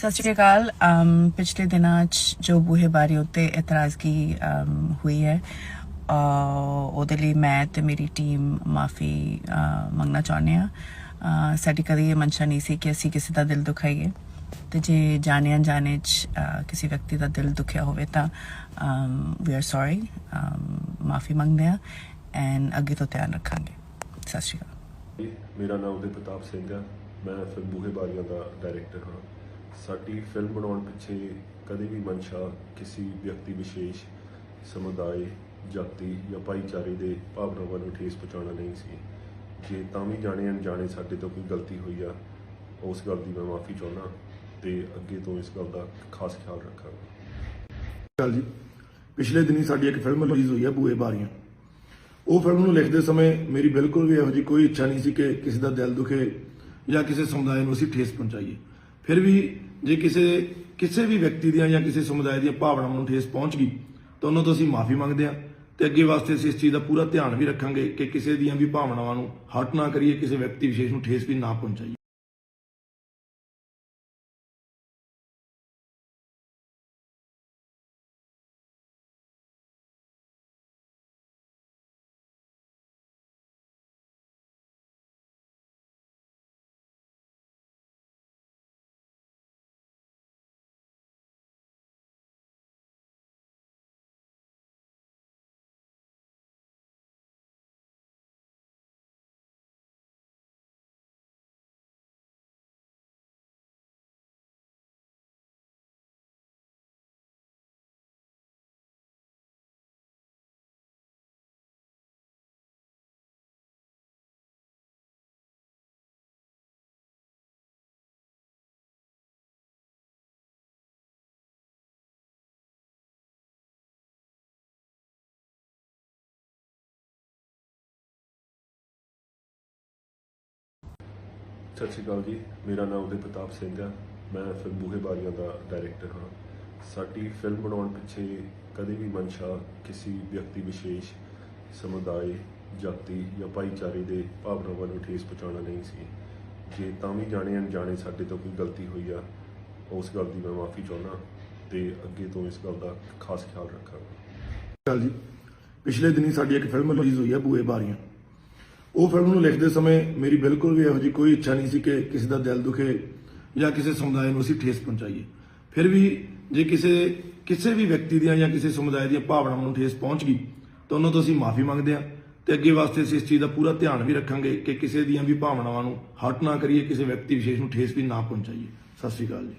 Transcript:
ਸਤਿ ਸ਼੍ਰੀ ਅਕਾਲ। ਪਿਛਲੇ ਦਿਨਾਂ 'ਚ ਜੋ ਬੂਹੇ ਬਾਰੀ ਉੱਤੇ ਇਤਰਾਜ਼ਗੀ ਹੋਈ ਹੈ ਉਹਦੇ ਲਈ ਮੈਂ ਤੇ ਮੇਰੀ ਟੀਮ ਮਾਫੀ ਮੰਗਣਾ ਚਾਹੁੰਦੇ ਆ ਸਾਡੀ ਕਦੀ ਇਹ ਮਨਸ਼ਾ ਨਹੀਂ ਸੀ ਕਿ ਅਸੀਂ ਕਿਸੇ ਦਾ ਦਿਲ ਦੁਖਾਈਏ। ਤੇ ਜੇ ਜਾਣੇ ਅਣਜਾਣੇ 'ਚ ਕਿਸੇ ਵਿਅਕਤੀ ਦਾ ਦਿਲ ਦੁਖਿਆ ਹੋਵੇ ਤਾਂ ਵੀ ਆਰ ਸੌਰੀ ਮਾਫੀ ਮੰਗਦੇ ਆ ਐਂਡ ਅੱਗੇ ਤੋਂ ਧਿਆਨ ਰੱਖਾਂਗੇ। ਸਤਿ ਸ਼੍ਰੀ ਅਕਾਲ। ਮੇਰਾ ਨਾਮ ਉਦੇ ਪ੍ਰਤਾਪ ਸਿੰਘ ਆ ਮੈਂ ਫਿਲਮ ਬੂਹੇ ਬਾਰੀਆਂ ਦਾ ਡਾਇਰੈਕਟਰ ਹਾਂ। ਸਾਡੀ ਫਿਲਮ ਬਣਾਉਣ ਪਿੱਛੇ ਕਦੇ ਵੀ ਮਨਸ਼ਾ ਕਿਸੇ ਵਿਅਕਤੀ ਵਿਸ਼ੇਸ਼ ਸਮੁਦਾਇ, ਜਾਤੀ ਜਾਂ ਭਾਈਚਾਰੇ ਦੇ ਭਾਵਨਾਵਾਂ ਨੂੰ ਠੇਸ ਪਹੁੰਚਾਉਣਾ ਨਹੀਂ ਸੀ। ਜੇ ਤਾਂ ਵੀ ਜਾਣੇ ਅਣਜਾਣੇ ਸਾਡੇ ਤੋਂ ਕੋਈ ਗਲਤੀ ਹੋਈ ਆ, ਉਸ ਗੱਲ ਦੀ ਮੈਂ ਮਾਫੀ ਚਾਹੁੰਦਾ ਤੇ ਅੱਗੇ ਤੋਂ ਇਸ ਗੱਲ ਦਾ ਖਾਸ ਖਿਆਲ ਰੱਖਾਂਗਾ। ਗੱਲ ਜੀ, ਪਿਛਲੇ ਦਿਨੀ ਸਾਡੀ ਇੱਕ ਫਿਲਮ ਰਿਲੀਜ਼ ਹੋਈ ਹੈ ਬੂਏ ਬਾਰੀਆਂ। ਉਹ ਫਿਲਮ ਨੂੰ ਲਿਖਦੇ ਸਮੇਂ ਮੇਰੀ ਬਿਲਕੁਲ ਵੀ ਇਹੋ ਜਿਹੀ ਕੋਈ ਇੱਛਾ ਨਹੀਂ ਸੀ ਕਿ ਕਿਸੇ ਦਾ ਦਿਲ ਦੁਖੇ ਜਾਂ ਕਿਸੇ ਸਮੁਦਾਇ ਨੂੰ ਅਸੀਂ ਠੇਸ ਪਹੁੰਚਾਈਏ। ਫਿਰ ਵੀ ਜੇ ਕਿਸੇ ਕਿਸੇ ਵੀ ਵਿਅਕਤੀ ਦੀਆਂ ਜਾਂ ਕਿਸੇ ਸਮੁਦਾਇ ਦੀਆਂ ਭਾਵਨਾਵਾਂ ਨੂੰ ਠੇਸ ਪਹੁੰਚ ਗਈ, ਤਾਂ ਉਹਨਾਂ ਤੋਂ ਅਸੀਂ ਮਾਫੀ ਮੰਗਦੇ ਹਾਂ ਤੇ ਅੱਗੇ ਵਾਸਤੇ ਅਸੀਂ ਇਸ ਚੀਜ਼ ਦਾ ਪੂਰਾ ਧਿਆਨ ਵੀ ਰੱਖਾਂਗੇ ਕਿ ਕਿਸੇ ਦੀਆਂ ਵੀ ਭਾਵਨਾਵਾਂ ਨੂੰ ਹਰਟ ਨਾ ਕਰੀਏ, ਕਿਸੇ ਵਿਅਕਤੀ ਵਿਸ਼ੇਸ਼ ਨੂੰ ਠੇਸ ਵੀ ਨਾ ਪਹੁੰਚਾਈਏ। ਸਤਿ ਸ਼੍ਰੀ ਅਕਾਲ ਜੀ। ਮੇਰਾ ਨਾਮ ਉਦੇ ਪ੍ਰਤਾਪ ਸਿੰਘ ਹੈ। ਮੈਂ ਫਿਲਮ ਬੂਹੇ ਬਾਰੀਆਂ ਦਾ ਡਾਇਰੈਕਟਰ ਹਾਂ। ਸਾਡੀ ਫਿਲਮ ਬਣਾਉਣ ਪਿੱਛੇ ਕਦੇ ਵੀ ਮਨਸ਼ਾ ਕਿਸੇ ਵਿਅਕਤੀ ਵਿਸ਼ੇਸ਼, ਸਮੁਦਾਇ, ਜਾਤੀ ਜਾਂ ਭਾਈਚਾਰੇ ਦੇ ਭਾਵਨਾਵਾਂ ਨੂੰ ਠੇਸ ਪਹੁੰਚਾਉਣਾ ਨਹੀਂ ਸੀ। ਜੇ ਤਾਂ ਵੀ ਜਾਣੇ ਅਣਜਾਣੇ ਸਾਡੇ ਤੋਂ ਕੋਈ ਗਲਤੀ ਹੋਈ ਆ, ਉਸ ਗੱਲ ਦੀ ਮੈਂ ਮਾਫੀ ਚਾਹੁੰਦਾ ਤੇ ਅੱਗੇ ਤੋਂ ਇਸ ਗੱਲ ਦਾ ਖਾਸ ਖਿਆਲ ਰੱਖਾਂਗਾ। ਗੱਲ ਜੀ, ਪਿਛਲੇ ਦਿਨੀ ਸਾਡੀ ਇੱਕ ਫਿਲਮ ਰਿਲੀਜ਼ ਹੋਈ ਹੈ ਬੂਏ ਬਾਰੀਆਂ ਉਹ ਫਿਲਮ ਨੂੰ ਲਿਖਦੇ ਸਮੇਂ ਮੇਰੀ ਬਿਲਕੁਲ ਵੀ ਇਹੋ ਜਿਹੀ ਕੋਈ ਇੱਛਾ ਨਹੀਂ ਸੀ ਕਿ ਕਿਸੇ ਦਾ ਦਿਲ ਦੁਖੇ ਜਾਂ ਕਿਸੇ ਸਮੁਦਾਇ ਨੂੰ ਅਸੀਂ ਠੇਸ ਪਹੁੰਚਾਈਏ। ਫਿਰ ਵੀ ਜੇ ਕਿਸੇ ਕਿਸੇ ਵੀ ਵਿਅਕਤੀ ਦੀਆਂ ਜਾਂ ਕਿਸੇ ਸਮੁਦਾਇ ਦੀਆਂ ਭਾਵਨਾਵਾਂ ਨੂੰ ਠੇਸ ਪਹੁੰਚ ਗਈ, ਤਾਂ ਉਹਨਾਂ ਤੋਂ ਅਸੀਂ ਮਾਫੀ ਮੰਗਦੇ ਹਾਂ ਤੇ ਅੱਗੇ ਵਾਸਤੇ ਅਸੀਂ ਇਸ ਚੀਜ਼ ਦਾ ਪੂਰਾ ਧਿਆਨ ਵੀ ਰੱਖਾਂਗੇ ਕਿ ਕਿਸੇ ਦੀਆਂ ਵੀ ਭਾਵਨਾਵਾਂ ਨੂੰ ਹਰਟ ਨਾ ਕਰੀਏ, ਕਿਸੇ ਵਿਅਕਤੀ ਵਿਸ਼ੇਸ਼ ਨੂੰ ਠੇਸ ਵੀ ਨਾ ਪਹੁੰਚਾਈਏ। ਸਤਿ ਸ਼੍ਰੀ ਅਕਾਲ ਜੀ।